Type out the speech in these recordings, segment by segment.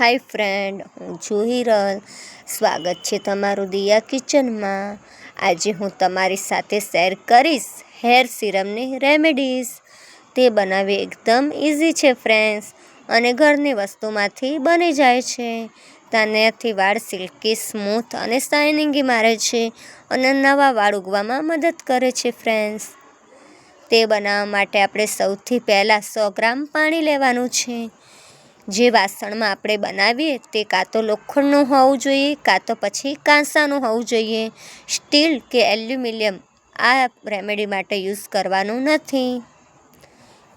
હાય friend, હું છું સ્વાગત છે તમારું દિયા કિચનમાં. આજે હું તમારી સાથે શેર કરીશ હેર સિરમની રેમેડીઝ. તે બનાવવી એકદમ ઇઝી છે ફ્રેન્ડ્સ અને ઘરની વસ્તુમાંથી બની જાય છે. તેનાથી વાળ સિલ્કી, સ્મૂથ અને શાઇનિંગી મારે છે અને નવા વાળ ઉગવામાં મદદ કરે છે ફ્રેન્ડ્સ. તે બનાવવા માટે આપણે સૌથી પહેલાં સો ગ્રામ પાણી લેવાનું છે. જે વાસણમાં આપણે બનાવીએ તે કાં તો લોખંડનું હોવું જોઈએ, કાં તો પછી કાંસાનું હોવું જોઈએ. સ્ટીલ કે એલ્યુમિનિયમ આ રેમેડી માટે યુઝ કરવાનું નથી.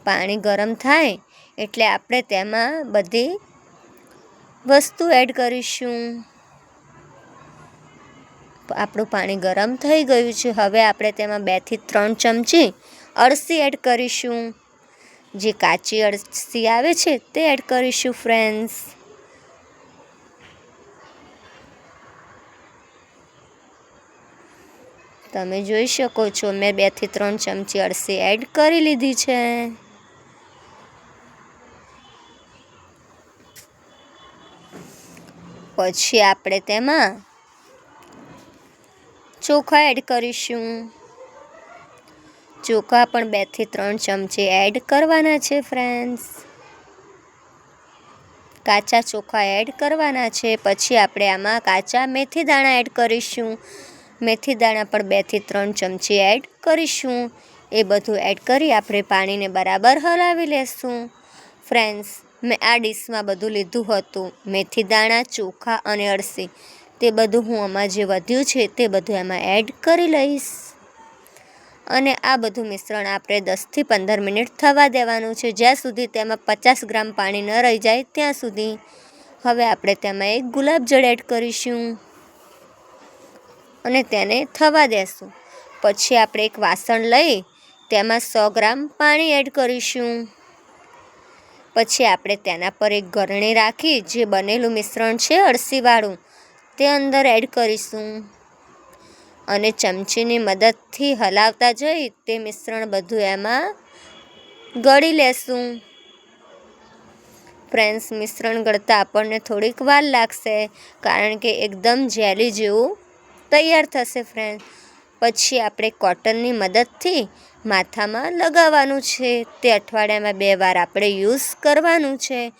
પાણી ગરમ થાય એટલે આપણે તેમાં બધી વસ્તુ એડ કરીશું. આપણું પાણી ગરમ થઈ ગયું છે. હવે આપણે તેમાં બેથી ત્રણ ચમચી અળસી એડ કરીશું. જે કાચી અળસી આવે છે, તે એડ કરીશું ફ્રેન્ડ્સ તમે જોઈ શકો છો, મેં બેથી ત્રણ ચમચી અળસી એડ કરી લીધી છે. પછી આપણે તેમાં ચોખા એડ કરીશું. ચોખા પણ બેથી ત્રણ ચમચી એડ કરવાના છે ફ્રેન્ડ્સ કાચા ચોખા એડ કરવાના છે, પછી આપણે આમાં કાચા મેથી દાણા એડ કરીશું. મેથી દાણા પણ બેથી ત્રણ ચમચી એડ કરીશું. એ બધું એડ કરી આપણે પાણીને બરાબર હલાવી લેશું. ફ્રેન્ડ્સ મેં આ ડીશમાં બધું લીધું હતું. મેથી દાણા, ચોખા અને અળસી. તે બધું હું આમાં જે વધ્યું છે તે બધું એમાં એડ કરી લઈશ. અને આ બધું મિશ્રણ આપણે દસથી પંદર મિનિટ થવા દેવાનું છે. જ્યાં સુધી તેમાં પચાસ ગ્રામ પાણી ન રહી જાય, ત્યાં સુધી હવે આપણે તેમાં એક ગુલાબજળ એડ કરીશું અને તેને થવા દેશું. પછી આપણે એક વાસણ લઈ તેમાં સો ગ્રામ પાણી એડ કરીશું. પછી આપણે તેના પર એક ગરણી રાખી, જે બનેલું મિશ્રણ છે અળસીવાળું, તે અંદર એડ કરીશું. અને ચમચીની મદદથી હલાવતા જઈ તે મિશ્રણ બધું એમાં ગળી લેશું. ફ્રેન્ડ્સ, મિશ્રણ ગળતા આપણને થોડીક વાર લાગશે, કારણ કે એકદમ જેલી જેવું તૈયાર થશે, ફ્રેન્ડ. પછી આપણે કોટનની મદદથી માથામાં લગાવવાનું છે. તે અઠવાડિયામાં બે વાર આપણે યુઝ કરવાનું છે.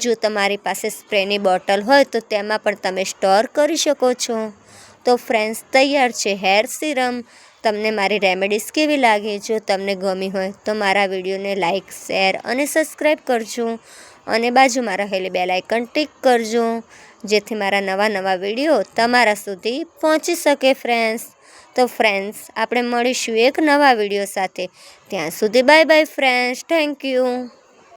જો તમારી પાસે સ્પ્રેની બોટલ હોય તો તેમાં પણ તમે સ્ટોર કરી શકો છો. તો ફ્રેન્ડ્સ તૈયાર છે હેર સિરમ તમને મારી રેમેડીઝ કેવી લાગે? જો તમને ગમી હોય તો મારા વિડીયોને લાઇક શેર અને સબસ્ક્રાઈબ કરજો. અને બાજુમાં રહેલી બે લાઇકન ટિક કરજો, જેથી મારા નવા નવા વીડિયો તમારા સુધી પહોંચી શકે ફ્રેન્ડ્સ તો ફ્રેન્ડ્સ આપણે મળીશું એક નવા વીડિયો સાથે. ત્યાં સુધી bye bye friends thank you